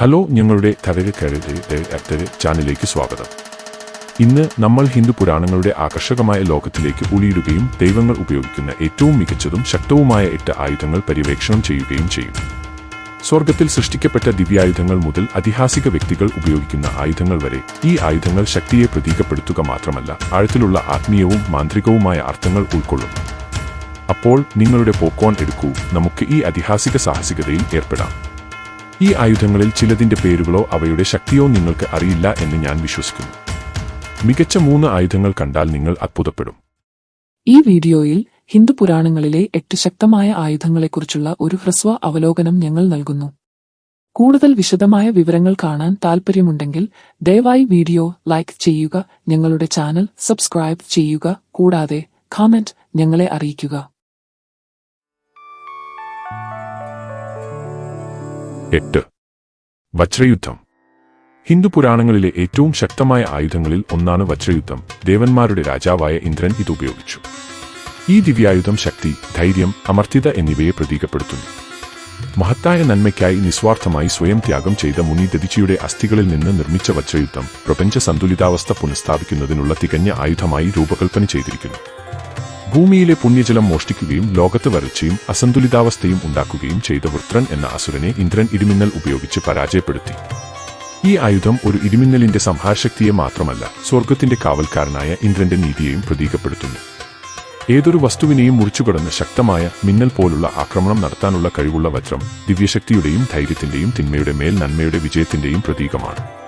Hello ഞങ്ങളുടെ കഥകൾ കരട് ചാനലിലേക്ക് സ്വാഗതം. ഇന്ന് നമ്മൾ ഹിന്ദു പുരാണങ്ങളുടെ ആകർഷകമായ ലോകത്തിലേക്ക് ഉളിയിടുകയും ദൈവങ്ങൾ ഉപയോഗിക്കുന്ന ഏറ്റവും മികച്ചതും ശക്തവുമായ എട്ട് ആയുധങ്ങൾ പര്യവേക്ഷണം ചെയ്യുകയും ചെയ്യും. സ്വർഗത്തിൽ സൃഷ്ടിക്കപ്പെട്ട ദിവ്യായുധങ്ങൾ മുതൽ ഐതിഹാസിക വ്യക്തികൾ ഉപയോഗിക്കുന്ന ആയുധങ്ങൾ വരെ ഈ ആയുധങ്ങൾ ശക്തിയെ പ്രതീകപ്പെടുത്തുക മാത്രമല്ല ആഴത്തിലുള്ള ആത്മീയവും മാന്ത്രികവുമായ അർത്ഥങ്ങൾ ഉൾക്കൊള്ളുന്നു അപ്പോൾ നിങ്ങളുടെ പോക്കോൺ എടുക്കൂ. നമുക്ക് ഈ ഐതിഹാസിക സാഹസികതയിൽ ഏർപ്പെടാം. ഈ ആയുധങ്ങളിൽ ചിലതിന്റെ പേരുകളോ അവയുടെ ശക്തിയോ നിങ്ങൾക്ക് അറിയില്ല എന്ന് ഞാൻ വിശ്വസിക്കുന്നു. മികച്ച മൂന്ന് ആയുധങ്ങൾ കണ്ടാൽ നിങ്ങൾ അത്ഭുതപ്പെടും. ഈ വീഡിയോയിൽ ഹിന്ദു പുരാണങ്ങളിലെ എട്ട് ശക്തമായ ആയുധങ്ങളെക്കുറിച്ചുള്ള ഒരു ഹ്രസ്വ അവലോകനം ഞങ്ങൾ നൽകുന്നു. കൂടുതൽ വിശദമായ വിവരങ്ങൾ കാണാൻ താൽപ്പര്യമുണ്ടെങ്കിൽ ദയവായി വീഡിയോ ലൈക്ക് ചെയ്യുക ഞങ്ങളുടെ ചാനൽ സബ്സ്ക്രൈബ് ചെയ്യുക കൂടാതെ കമന്റ് ഞങ്ങളെ അറിയിക്കുക. എട്ട്. വജ്രയുദ്ധം. ഹിന്ദു പുരാണങ്ങളിലെ ഏറ്റവും ശക്തമായ ആയുധങ്ങളിൽ ഒന്നാണ് വജ്രയുദ്ധം. ദേവന്മാരുടെ രാജാവായ ഇന്ദ്രൻ ഇത് ഉപയോഗിച്ചു. ഈ ദിവ്യായുധം ശക്തി ധൈര്യം അമർത്യത എന്നിവയെ പ്രതീകപ്പെടുത്തുന്നു. മഹത്തായ നന്മയ്ക്കായി നിസ്വാർത്ഥമായി സ്വയം ത്യാഗം ചെയ്ത മുനി ദതിച്ചിയുടെ അസ്ഥികളിൽ നിന്ന് നിർമ്മിച്ച വജ്രയുദ്ധം പ്രപഞ്ച സന്തുലിതാവസ്ഥ പുനഃസ്ഥാപിക്കുന്നതിനുള്ള തികഞ്ഞ ആയുധമായി രൂപകൽപ്പന ചെയ്തിരിക്കുന്നു. ഭൂമിയിലെ പുണ്യജലം മോഷ്ടിക്കുകയും ലോകത്ത് വരൾച്ചയും അസന്തുലിതാവസ്ഥയും ഉണ്ടാക്കുകയും ചെയ്ത വൃത്രൻ എന്ന അസുരനെ ഇന്ദ്രൻ ഇടിമിന്നൽ ഉപയോഗിച്ച് പരാജയപ്പെടുത്തി. ഈ ആയുധം ഒരു ഇടിമിന്നലിന്റെ സംഹാരശക്തിയെ മാത്രമല്ല സ്വർഗത്തിന്റെ കാവൽക്കാരനായ ഇന്ദ്രന്റെ നീതിയെയും പ്രതീകപ്പെടുത്തുന്നു. ഏതൊരു വസ്തുവിനെയും മുറിച്ചുകടന്ന് ശക്തമായ മിന്നൽ പോലുള്ള ആക്രമണം നടത്താനുള്ള കഴിവുള്ള വജ്രം ദിവ്യശക്തിയുടെയും ധൈര്യത്തിന്റെയും തിന്മയുടെ മേൽ നന്മയുടെ വിജയത്തിന്റെയും പ്രതീകമാണ്.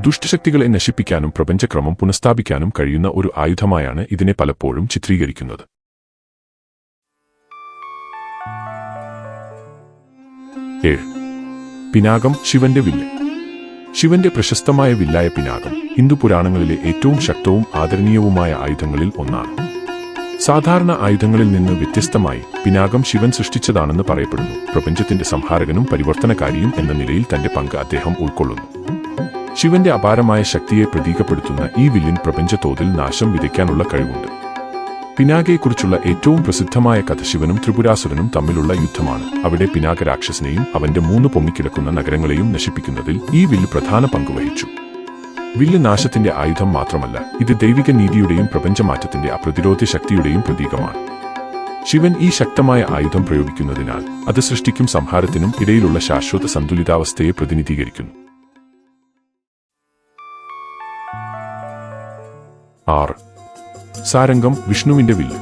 ദുഷ്ടശക്തികളെ നശിപ്പിക്കാനും പ്രപഞ്ചക്രമം പുനഃസ്ഥാപിക്കാനും കഴിയുന്ന ഒരു ആയുധമായാണ് ഇതിനെ പലപ്പോഴും ചിത്രീകരിക്കുന്നത്. പിനാകം ശിവന്റെ വില്ല്. ശിവന്റെ പ്രശസ്തമായ വില്ലായ പിനാകം ഹിന്ദു പുരാണങ്ങളിലെ ഏറ്റവും ശക്തവും ആദരണീയവുമായ ആയുധങ്ങളിൽ ഒന്നാണ്. സാധാരണ ആയുധങ്ങളിൽ നിന്ന് വ്യത്യസ്തമായി പിനാകം ശിവൻ സൃഷ്ടിച്ചതാണെന്ന് പറയപ്പെടുന്നു. പ്രപഞ്ചത്തിന്റെ സംഹാരകനും പരിവർത്തനകാരിയും എന്ന നിലയിൽ തന്റെ പങ്ക് അദ്ദേഹം ഉൾക്കൊള്ളുന്നു. ശിവന്റെ അപാരമായ ശക്തിയെ പ്രതീകപ്പെടുത്തുന്ന ഈ വില്ലിൻ പ്രപഞ്ചത്തോതിൽ നാശം വിതയ്ക്കാനുള്ള കഴിവുണ്ട്. പിനാകയെക്കുറിച്ചുള്ള ഏറ്റവും പ്രസിദ്ധമായ കഥ ശിവനും ത്രിപുരാസുരനും തമ്മിലുള്ള യുദ്ധമാണ്. അവിടെ പിനാക രാക്ഷസനെയും അവന്റെ മൂന്ന് പൊങ്ങിക്കിടക്കുന്ന നഗരങ്ങളെയും നശിപ്പിക്കുന്നതിൽ ഈ വില്ല് പ്രധാന പങ്കുവഹിച്ചു വില്ല് നാശത്തിന്റെ ആയുധം മാത്രമല്ല ഇത് ദൈവിക നീതിയുടെയും പ്രപഞ്ചമാറ്റത്തിന്റെ അപ്രതിരോധ ശക്തിയുടെയും പ്രതീകമാണ്. ശിവൻ ഈ ശക്തമായ ആയുധം പ്രയോഗിക്കുന്നതിനാൽ അത് സൃഷ്ടിക്കും സംഹാരത്തിനും ഇടയിലുള്ള ശാശ്വത സന്തുലിതാവസ്ഥയെ പ്രതിനിധീകരിക്കുന്നു. ആറ്. സാരംഗം വിഷ്ണുവിന്റെ വില്ല്.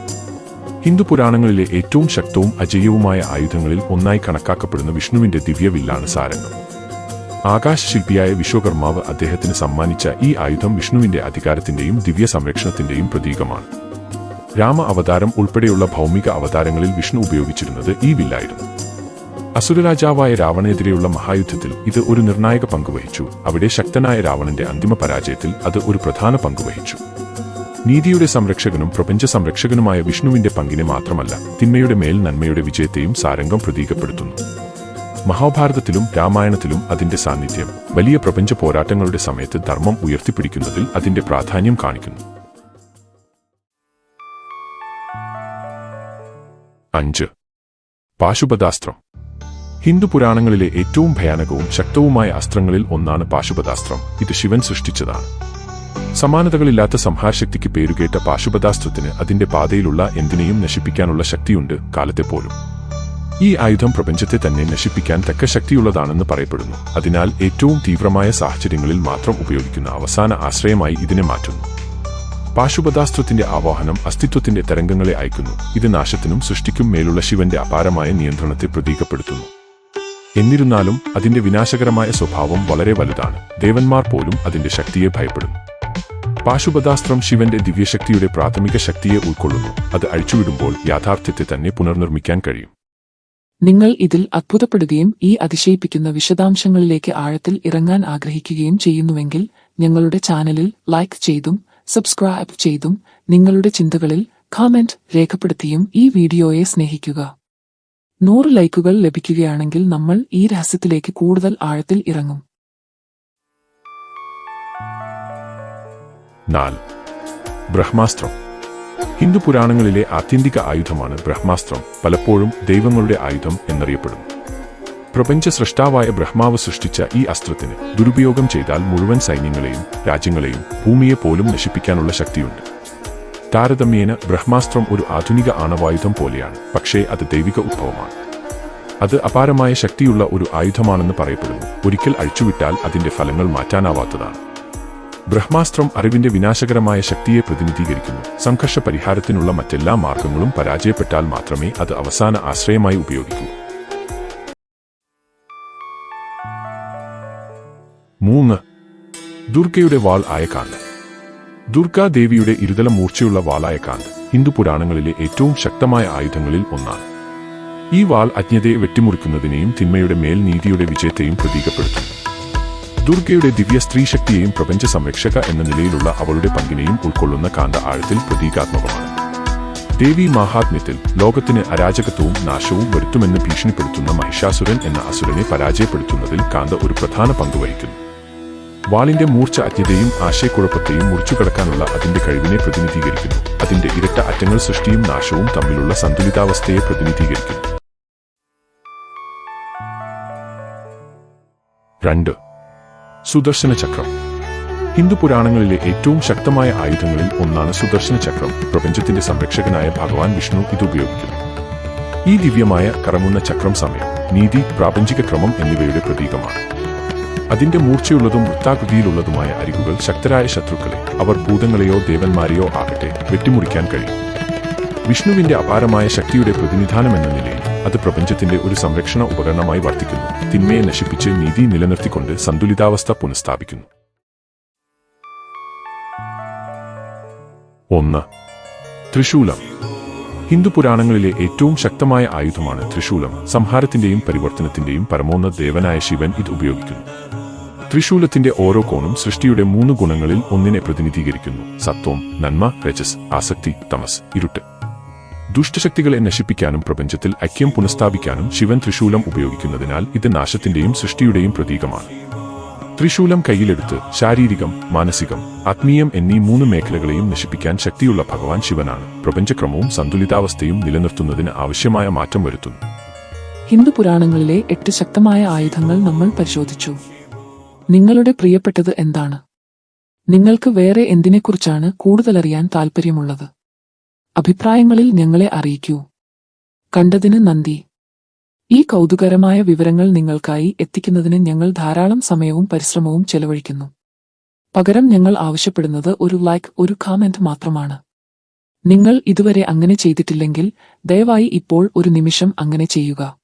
ഹിന്ദു പുരാണങ്ങളിലെ ഏറ്റവും ശക്തവും അജയ്യവുമായ ആയുധങ്ങളിൽ ഒന്നായി കണക്കാക്കപ്പെടുന്ന വിഷ്ണുവിന്റെ ദിവ്യവില്ലാണ് സാരംഗം. ആകാശശില്പിയായ വിശ്വകർമാവ് അദ്ദേഹത്തിന് സമ്മാനിച്ച ഈ ആയുധം വിഷ്ണുവിന്റെ അധികാരത്തിന്റെയും ദിവ്യ സംരക്ഷണത്തിന്റെയും പ്രതീകമാണ്. രാമ അവതാരം ഉൾപ്പെടെയുള്ള ഭൗമിക അവതാരങ്ങളിൽ വിഷ്ണു ഉപയോഗിച്ചിരുന്നത് ഈ വില്ലായിരുന്നു. അസുരരാജാവായ രാവണെതിരെയുള്ള മഹായുദ്ധത്തിൽ ഇത് ഒരു നിർണായക പങ്കുവഹിച്ചു അവിടെ ശക്തനായ രാവണന്റെ അന്തിമ പരാജയത്തിൽ അത് ഒരു പ്രധാന പങ്കുവഹിച്ചു നീതിയുടെ സംരക്ഷകനും പ്രപഞ്ച സംരക്ഷകനുമായ വിഷ്ണുവിന്റെ പങ്കിനെ മാത്രമല്ല തിന്മയുടെ മേൽ നന്മയുടെ വിജയത്തെയും സാരംഗം പ്രതീകപ്പെടുത്തുന്നു. മഹാഭാരതത്തിലും രാമായണത്തിലും അതിന്റെ സാന്നിധ്യം വലിയ പ്രപഞ്ച പോരാട്ടങ്ങളുടെ സമയത്ത് ധർമ്മം ഉയർത്തിപ്പിടിക്കുന്നതിൽ അതിന്റെ പ്രാധാന്യം കാണിക്കുന്നു. അഞ്ച്. പാശുപതാസ്ത്രം. ഹിന്ദു പുരാണങ്ങളിലെ ഏറ്റവും ഭയാനകവും ശക്തവുമായ അസ്ത്രങ്ങളിൽ ഒന്നാണ് പാശുപതാസ്ത്രം. ഇത് ശിവൻ സൃഷ്ടിച്ചതാണ്. സമാനതകളില്ലാത്ത സംഹാരശക്തിക്ക് പേരുകേട്ട പാശുപതാസ്ത്രത്തിന് അതിന്റെ പാതയിലുള്ള എന്തിനേയും നശിപ്പിക്കാനുള്ള ശക്തിയുണ്ട് കാലത്തെ പോലും. ഈ ആയുധം പ്രപഞ്ചത്തെ തന്നെ നശിപ്പിക്കാൻ തക്ക ശക്തിയുള്ളതാണെന്ന് പറയപ്പെടുന്നു. അതിനാൽ ഏറ്റവും തീവ്രമായ സാഹചര്യങ്ങളിൽ മാത്രം ഉപയോഗിക്കുന്ന അവസാന ആശ്രയമായി ഇതിനെ മാറ്റുന്നു. പാശുപതാസ്ത്രത്തിന്റെ ആവാഹനം അസ്തിത്വത്തിന്റെ തരംഗങ്ങളെ അയക്കുന്നു. ഇത് നാശത്തിനും സൃഷ്ടിക്കും മേലുള്ള ശിവന്റെ അപാരമായ നിയന്ത്രണത്തെ പ്രതീകപ്പെടുത്തുന്നു. എന്നിരുന്നാലും അതിന്റെ വിനാശകരമായ സ്വഭാവം വളരെ വലുതാണ്. ദേവന്മാർ പോലും അതിന്റെ ശക്തിയെ ഭയപ്പെടുന്നു. പാശുപതാസ്ത്രം ശിവന്റെ ദിവ്യശക്തിയുടെ പ്രാഥമിക ശക്തിയെ ഉൾക്കൊള്ളുന്നു. അത് അഴിച്ചുവിടുമ്പോൾ യാഥാർത്ഥ്യത്തെ തന്നെ പുനർനിർമ്മിക്കാൻ കഴിയും. നിങ്ങൾ ഇതിൽ അത്ഭുതപ്പെടുകയും ഈ അതിശയിപ്പിക്കുന്ന വിശദാംശങ്ങളിലേക്ക് ആഴത്തിൽ ഇറങ്ങാൻ ആഗ്രഹിക്കുകയും ചെയ്യുന്നുവെങ്കിൽ ഞങ്ങളുടെ ചാനലിൽ ലൈക്ക് ചെയ്തും സബ്സ്ക്രൈബ് ചെയ്തും നിങ്ങളുടെ ചിന്തകളിൽ കമന്റ് രേഖപ്പെടുത്തിയും ഈ വീഡിയോയെ സ്നേഹിക്കുക. നൂറ് ലൈക്കുകൾ ലഭിക്കുകയാണെങ്കിൽ നമ്മൾ ഈ രഹസ്യത്തിലേക്ക് കൂടുതൽ ആഴത്തിൽ ഇറങ്ങും. നാല്. ബ്രഹ്മാസ്ത്രം. ഹിന്ദു പുരാണങ്ങളിലെ ആത്യന്തിക ആയുധമാണ് ബ്രഹ്മാസ്ത്രം. പലപ്പോഴും ദൈവങ്ങളുടെ ആയുധം എന്നറിയപ്പെടുന്നു. പ്രപഞ്ച സൃഷ്ടാവായ ബ്രഹ്മാവ് സൃഷ്ടിച്ച ഈ അസ്ത്രത്തിന് ദുരുപയോഗം ചെയ്താൽ മുഴുവൻ സൈന്യങ്ങളെയും രാജ്യങ്ങളെയും ഭൂമിയെ പോലും നശിപ്പിക്കാനുള്ള ശക്തിയുണ്ട്. താരതമ്യേന ബ്രഹ്മാസ്ത്രം ഒരു ആധുനിക ആണവായുധം പോലെയാണ് പക്ഷേ അത് ദൈവിക ഉത്ഭവമാണ്. അത് അപാരമായ ശക്തിയുള്ള ഒരു ആയുധമാണെന്ന് പറയപ്പെടുന്നു. ഒരിക്കൽ അഴിച്ചുവിട്ടാൽ അതിന്റെ ഫലങ്ങൾ മാറ്റാനാവാത്തതാണ്. ബ്രഹ്മാസ്ത്രം അറിവിന്റെ വിനാശകരമായ ശക്തിയെ പ്രതിനിധീകരിക്കുന്നു. സംഘർഷ പരിഹാരത്തിനുള്ള മറ്റെല്ലാ മാർഗങ്ങളും പരാജയപ്പെട്ടാൽ മാത്രമേ അത് അവസാന ആശ്രയമായി ഉപയോഗിക്കൂ. മൂന്ന്. ദുർഗയുടെ വാൾ ആയ കാന്ത്. ദുർഗാദേവിയുടെ ഇരുതല മൂർച്ചയുള്ള വാളായ കാന്ത് ഹിന്ദു പുരാണങ്ങളിലെ ഏറ്റവും ശക്തമായ ആയുധങ്ങളിൽ ഒന്നാണ്. ഈ വാൾ അജ്ഞതയെ വെട്ടിമുറിക്കുന്നതിനെയും തിന്മയുടെ മേൽ നീതിയുടെ വിജയത്തെയും പ്രതീകപ്പെടുത്തുന്നു. ദുർഗയുടെ ദിവ്യ സ്ത്രീശക്തിയെയും പ്രപഞ്ച സംരക്ഷക എന്ന നിലയിലുള്ള അവളുടെ പങ്കിനെയും ഉൾക്കൊള്ളുന്ന കാന്ത ആഴത്തിൽ പ്രതീകാത്മകമാണ്. ദേവി മഹാത്മ്യത്തിൽ ലോകത്തിന് അരാജകത്വവും നാശവും വരുത്തുമെന്ന് ഭീഷണിപ്പെടുത്തുന്ന മഹിഷാസുരൻ എന്ന അസുരനെ പരാജയപ്പെടുത്തുന്നതിൽ കാന്ത ഒരു പ്രധാന പങ്ക് വഹിക്കുന്നു. വാളിന്റെ മൂർച്ച അജ്ഞതയും ആശയക്കുഴപ്പത്തെയും മുറിച്ചുകടക്കാനുള്ള അതിന്റെ കഴിവിനെ പ്രതിനിധീകരിക്കുന്നു. അതിന്റെ ഇരട്ട അറ്റങ്ങൾ സൃഷ്ടിയും നാശവും തമ്മിലുള്ള സന്തുലിതാവസ്ഥയെ പ്രതിനിധീകരിക്കുന്നു. രണ്ട് സുദർശന ചക്രം. ഹിന്ദു പുരാണങ്ങളിലെ ഏറ്റവും ശക്തമായ ആയുധങ്ങളിൽ ഒന്നാണ് സുദർശന ചക്രം. പ്രപഞ്ചത്തിന്റെ സംരക്ഷകനായ ഭഗവാൻ വിഷ്ണു ഇത് ഉപയോഗിക്കുന്നു. ഈ ദിവ്യമായ കറങ്ങുന്ന ചക്രം സമയം നീതി പ്രാപഞ്ചിക ക്രമം എന്നിവയുടെ പ്രതീകമാണ്. അതിന്റെ മൂർച്ചയുള്ളതും വൃത്താകൃതിയിലുള്ളതുമായ അരികുകൾ ശക്തരായ ശത്രുക്കളെ അവർ ഭൂതങ്ങളെയോ ദേവന്മാരെയോ ആകട്ടെ വെട്ടിമുറിക്കാൻ കഴിയും. വിഷ്ണുവിന്റെ അപാരമായ ശക്തിയുടെ പ്രതിനിധാനം എന്ന നിലയിൽ അത് പ്രപഞ്ചത്തിന്റെ ഒരു സംരക്ഷണ ഉപകരണമായി വർത്തിക്കുന്നു. തിന്മയെ നശിപ്പിച്ച് നീതി നിലനിർത്തിക്കൊണ്ട് സന്തുലിതാവസ്ഥ പുനഃസ്ഥാപിക്കുന്നു. ഒന്ന്. ത്രിശൂലം. ഹിന്ദു പുരാണങ്ങളിലെ ഏറ്റവും ശക്തമായ ആയുധമാണ് ത്രിശൂലം. സംഹാരത്തിന്റെയും പരിവർത്തനത്തിന്റെയും പരമോന്നത ദേവനായ ശിവൻ ഇത് ഉപയോഗിക്കുന്നു. ത്രിശൂലത്തിന്റെ ഓരോ കോണും സൃഷ്ടിയുടെ മൂന്ന് ഗുണങ്ങളിൽ ഒന്നിനെ പ്രതിനിധീകരിക്കുന്നു. സത്വം നന്മ രജസ് ആസക്തി തമസ് ഇരുട്ട്. ദുഷ്ടശക്തികളെ നശിപ്പിക്കാനും പ്രപഞ്ചത്തിൽ ഐക്യം പുനഃസ്ഥാപിക്കാനും ശിവൻ ത്രിശൂലം ഉപയോഗിക്കുന്നതിനാൽ ഇത് നാശത്തിന്റെയും സൃഷ്ടിയുടെയും പ്രതീകമാണ്. ത്രിശൂലം കയ്യിലെടുത്ത് ശാരീരികം മാനസികം ആത്മീയം എന്നീ മൂന്ന് മേഖലകളെയും നശിപ്പിക്കാൻ ശക്തിയുള്ള ഭഗവാൻ ശിവനാണ്. പ്രപഞ്ചക്രമവും സന്തുലിതാവസ്ഥയും നിലനിർത്തുന്നതിന് ആവശ്യമായ മാറ്റം വരുത്തുന്നു. ഹിന്ദു പുരാണങ്ങളിലെ എട്ട് ശക്തമായ ആയുധങ്ങൾ നമ്മൾ പരിശോധിച്ചു. നിങ്ങളുടെ പ്രിയപ്പെട്ടത് എന്താണ്? നിങ്ങൾക്ക് വേറെ എന്തിനെക്കുറിച്ചാണ് കൂടുതലറിയാൻ താൽപ്പര്യമുള്ളത്? അഭിപ്രായങ്ങളിൽ ഞങ്ങളെ അറിയിക്കൂ. കണ്ടതിന് നന്ദി. ഈ കൗതുകരമായ വിവരങ്ങൾ നിങ്ങൾക്കായി എത്തിക്കുന്നതിന് ഞങ്ങൾ ധാരാളം സമയവും പരിശ്രമവും ചെലവഴിക്കുന്നു. പകരം ഞങ്ങൾ ആവശ്യപ്പെടുന്നത് ഒരു ലൈക്ക് ഒരു കമന്റ് മാത്രമാണ്. നിങ്ങൾ ഇതുവരെ അങ്ങനെ ചെയ്തിട്ടില്ലെങ്കിൽ ദയവായി ഇപ്പോൾ ഒരു നിമിഷം അങ്ങനെ ചെയ്യുക.